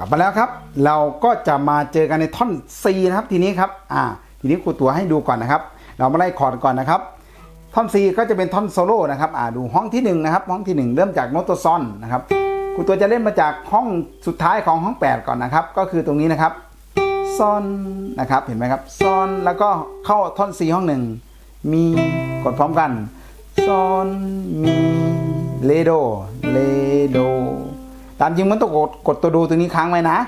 กลับมาแล้วครับ เราก็จะมาเจอกันในท่อน C นะครับทีนี้ครับอ่าทีนี้ครูตัวให้ดูก่อนนะครับ เรามาไล่คอร์ดก่อนนะครับ ท่อน C ก็จะเป็นท่อนโซโล่นะครับอ่าดูห้องที่1นะครับห้องที่ 1 เริ่มจากโนตตัวซอนนะครับครูตัวจะเล่นมาจากห้องสุดท้ายของห้อง 8 ก่อนนะครับ ก็คือตรงนี้นะครับซอนนะครับเห็นไหมครับซอนแล้วก็เข้าท่อน C ห้องหนึ่งมีกดพร้อมกันซอนมีเลโดเลโด ตามจริงมันต้องกดกดตัวดูตัวนี้ค้างไว้นะ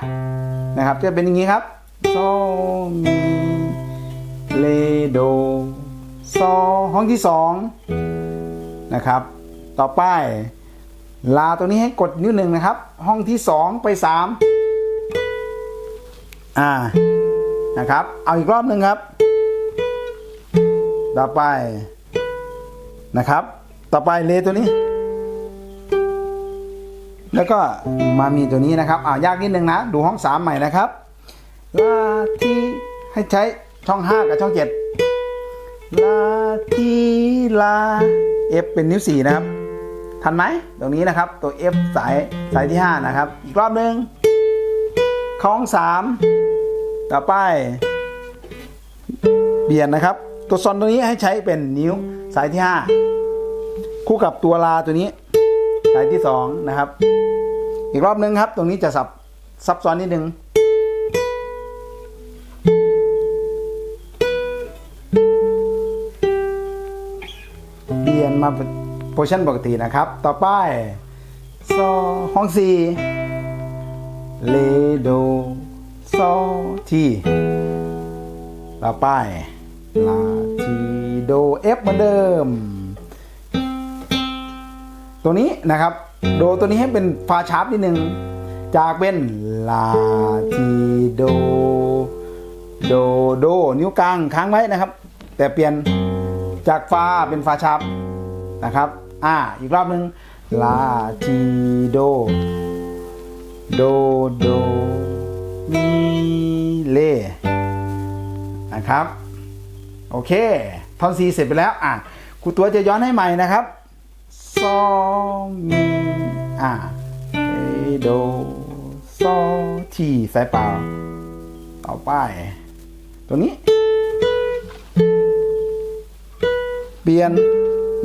นะครับ จะเป็นอย่างนี้ครับโซมีเลโดโซห้องที่สองนะครับ ต่อไปลาตัวนี้ให้กดนิ้วหนึ่งนะครับ ห้องที่สองไปสามอ่านะครับ เอาอีกรอบหนึ่งครับ ต่อไปนะครับ ต่อไปเลตัวนี้ แล้วก็มามีตัวนี้นะครับอ่ายากนิดนึงนะ ดูห้องสามใหม่นะครับลาทีให้ใช้ช่อง5กับช่อง7ลาทีลา F เป็นนิ้ว4นะครับ ทันไหมตรงนี้นะครับ ตัว F สายสายที่5นะครับ อีกรอบหนึ่งเข้าห้อง3ต่อไปเปลี่ยนนะครับ ตัวซอนตัวนี้ให้ใช้เป็นนิ้วสายที่5คู่กับตัวลาตัวนี้ สายที่2นะครับ อีกรอบนึงครับ ตรงนี้จะซับซับซ้อนนิดนึงเปลี่ยนมาโพชั่นปกตินะครับ ต่อไปโซห้องสี่เลโดโซทีต่อไปลาทีโดเอฟเหมือนเดิม ตัวนี้นะครับโดตัวนี้ให้เป็นฟาชาร์ปนิดนึง จากเป็นลาทีโด โดโด นิ้วกลางค้างไว้นะครับ แต่เปลี่ยนจากฟาเป็นฟาชาร์ปนะครับ อ่า อีกรอบหนึ่งลาทีโด โดโดมีเลนะครับ โอเค ท่อนซีเสร็จไปแล้ว อะครูตัวจะย้อนให้ใหม่นะครับ ซอมีอ่าเอโดซอทีสายเปล่าต่อไป ตัวนี้ เปลี่ยน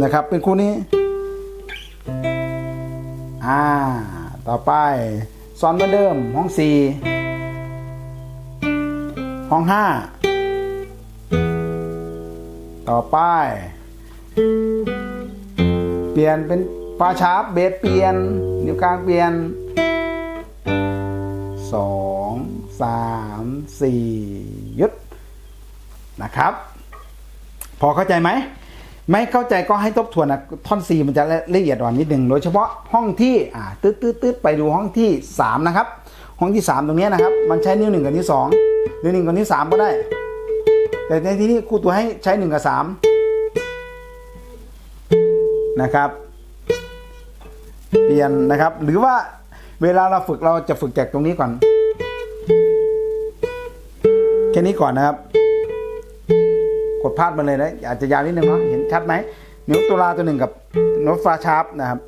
นะครับ เป็นคู่นี้ อ่า ต่อไปซอนเหมือนเดิม ห้องสี่ห้องห้าต่อไป เปลี่ยนเป็นฟาชาร์ปเบสเปลี่ยน นิ้วกลางเปลี่ยนสองสามสี่ยุดนะครับ พอเข้าใจไหม ไม่เข้าใจก็ให้ทบทวนนะท่อน C มันจะละเอียดอ่อนนิดหนึ่งโดยเฉพาะห้องที่อ่าตืดตืดตืดไปดูห้องที่ 3 นะครับ ห้องที่ 3 ตรงนี้นะครับ มันใช้นิ้วหนึ่งกับนิ้วสองนิ้วหนึ่งกับนิ้วสามก็ได้ แต่ในที่นี้ครูตัวให้ใช้หนึ่งกับสาม นะครับ เปลี่ยนนะครับ หรือว่าเวลาเราฝึกเราจะฝึกจากตรงนี้ก่อน แค่นี้ก่อนนะครับ กดพลาดมาเลยนะอาจจะยาวนิดนึงเนาะเห็นชัดไหมนิ้วตัวลาตัวหนึ่งกับโน้ตฟาชาร์ปนะครับ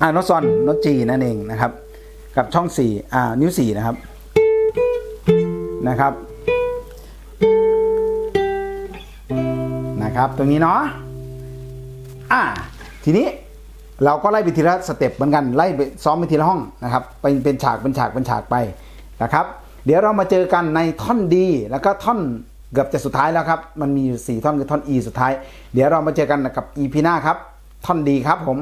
อ่าโน้ตซอนโน้ตจีนั่นเองนะครับ กับช่องสี่อ่านิ้วสี่นะครับนะครับ นะครับ ตรงนี้เนาะ อ่า ทีนี้เราก็ไล่ไปทีละสเต็ปเหมือนกันไล่ไปซ้อมไปทีละห้องนะครับเป็นเป็นฉากเป็นฉากเป็นฉากไปนะครับ เดี๋ยวเรามาเจอกันในท่อนดีแล้วก็ท่อนเกือบจะสุดท้ายแล้วครับมันมีอยู่สี่ท่อนคือท่อน E สุดท้าย เดี๋ยวเรามาเจอกันกับ EP หน้าครับ ท่อนดีครับผม